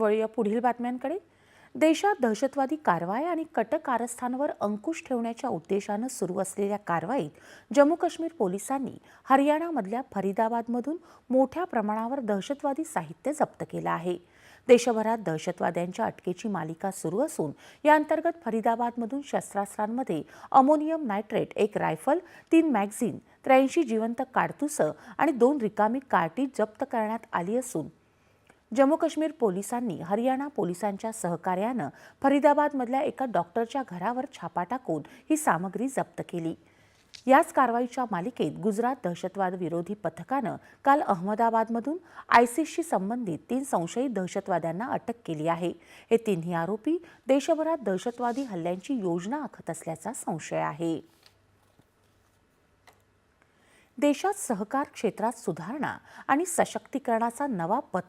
वळूया पुढील बातम्यांकडे. देशात दहशतवादी कारवाई आणि कट कारस्थानवर अंकुश ठेवण्याच्या उद्देशानं सुरू असलेल्या कारवाईत जम्मू काश्मीर पोलिसांनी हरियाणामधल्या फरीदाबादमधून मोठ्या प्रमाणावर दहशतवादी साहित्य जप्त केलं आहे. देशभरात दहशतवाद्यांच्या अटकेची मालिका सुरू असून या अंतर्गत फरीदाबादमधून शस्त्रास्त्रांमध्ये अमोनियम नायट्रेट एक रायफल तीन मॅगझिन त्र्याऐंशी जिवंत काडतुसं आणि दोन रिकामी कार्टी जप्त करण्यात आली असून जम्मू काश्मीर पोलिसांनी हरियाणा पोलिसांच्या सहकार्यानं फरीदाबादमधल्या एका डॉक्टरच्या घरावर छापा टाकून ही सामग्री जप्त केली. याच कारवाईच्या मालिकेत गुजरात दहशतवाद विरोधी पथकानं काल अहमदाबादमधून आयसीसशी संबंधित तीन संशयित दहशतवाद्यांना अटक केली आहे. हे तिन्ही आरोपी देशभरात दहशतवादी हल्ल्यांची योजना आखत असल्याचा संशय आहे. देशात सहकार क्षेत्रात सुधारणा आणि सशक्तीकरणाचा नवा पथ